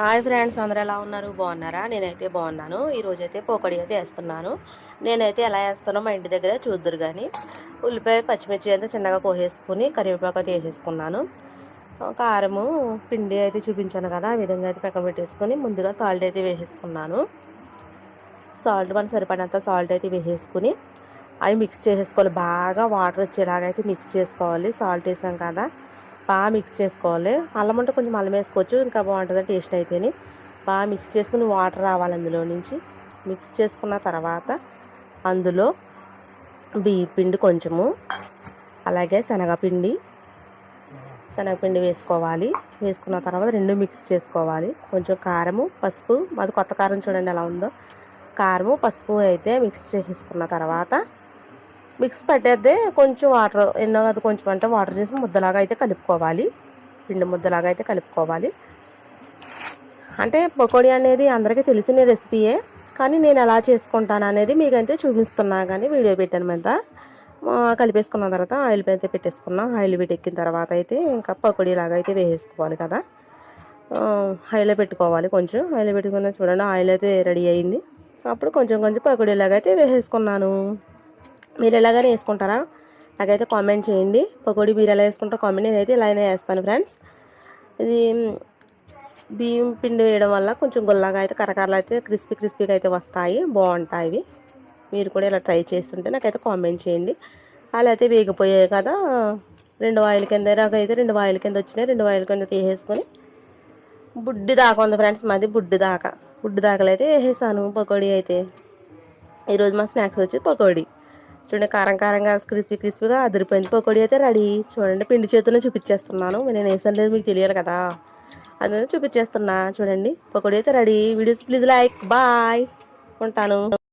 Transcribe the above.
Hi friends అందరూ ఎలా ఉన్నారు? బాగున్నారా? నేనైతే బాగున్నాను. ఈరోజు అయితే పోకడి అయితే వేస్తున్నాను. నేనైతే ఎలా వేస్తానో మా ఇంటి దగ్గర చూద్దరు కానీ ఉల్లిపాయ పచ్చిమిర్చి అయితే చిన్నగా కోసేసుకుని కరివేపాకు అయితే వేసేసుకున్నాను. కారము పిండి అయితే చూపించాను కదా ఆ విధంగా అయితే పక్కన పెట్టేసుకొని ముందుగా సాల్ట్ అయితే వేసేసుకున్నాను. సాల్ట్ మన సరిపడినంత సాల్ట్ అయితే వేసేసుకుని అవి మిక్స్ చేసేసుకోవాలి. బాగా వాటర్ వచ్చేలాగా అయితే మిక్స్ చేసుకోవాలి. సాల్ట్ వేసాం కదా బాగా మిక్స్ చేసుకోవాలి. అల్లం అంటే కొంచెం అల్లం వేసుకోవచ్చు ఇంకా బాగుంటుంది టేస్ట్ అయితేని బాగా మిక్స్ చేసుకుని వాటర్ రావాలి అందులో నుంచి. మిక్స్ చేసుకున్న తర్వాత అందులో బియ్య పిండి కొంచెము అలాగే శనగపిండి శనగపిండి వేసుకోవాలి. వేసుకున్న తర్వాత రెండు మిక్స్ చేసుకోవాలి. కొంచెం కారము పసుపు అది కొత్త కారం చూడండి ఎలా ఉందో. కారము పసుపు అయితే మిక్స్ చేసుకున్న తర్వాత మిక్స్ పెట్టేద్దే కొంచెం వాటర్ ఎన్నో అది కొంచెం అంటే వాటర్ చేసి ముద్దలాగా అయితే కలుపుకోవాలి. పిండి ముద్దలాగా అయితే కలుపుకోవాలి. అంటే పకోడీ అనేది అందరికీ తెలిసిన రెసిపీయే కానీ నేను ఎలా చేసుకుంటాను అనేది మీకైతే చూపిస్తున్నా కానీ వీడియో పెట్టాను మీద కలిపేసుకున్న తర్వాత ఆయిల్ అయితే పెట్టేసుకున్నాం. ఆయిల్ పెట్టెక్కిన తర్వాత అయితే ఇంకా పకోడీ లాగా అయితే వేసేసుకోవాలి కదా. ఆయిల్ పెట్టుకోవాలి కొంచెం. ఆయిల్ పెట్టుకున్న చూడండి ఆయిల్ అయితే రెడీ అయింది. అప్పుడు కొంచెం కొంచెం పకోడీలాగా అయితే వేసేసుకున్నాను. మీరు ఎలాగైనా వేసుకుంటారా? నాకైతే కామెంట్ చేయండి. పకోడీ మీరు ఎలా వేసుకుంటారో కామెంట్ నేనైతే ఇలానే వేస్తాను ఫ్రెండ్స్. ఇది బియ్యం పిండి వేయడం వల్ల కొంచెం గుల్లగా అయితే కరకరలు అయితే క్రిస్పీ క్రిస్పీగా అయితే వస్తాయి. బాగుంటాయి మీరు కూడా ఇలా ట్రై చేస్తుంటే నాకైతే కామెంట్ చేయండి. అలా అయితే వేగిపోయాయి కదా రెండు వాయిల్ కింద అయితే రెండు వాయిల్ కింద వచ్చినాయి రెండు వాయిల్ కింద తీసేసుకొని బుడ్డి దాకా ఉంది ఫ్రెండ్స్ మాది బుడ్డి దాకా. బుడ్డి దాకలు అయితే వేసేసాను పకోడీ అయితే. ఈరోజు మా స్నాక్స్ వచ్చి పకోడీ. చూడండి కారం కారంగా క్రిస్పీ క్రిస్పీగా అదిరిపోయింది. పకోడీ అయితే రెడీ. చూడండి పిండి చేతుల్లో చూపించేస్తున్నాను. నేను వేసాను లేదు మీకు తెలియాలి కదా? అందులో చూపించేస్తున్నా. చూడండి పకోడీ అయితే ready. Videos please like. Bye. ఉంటాను.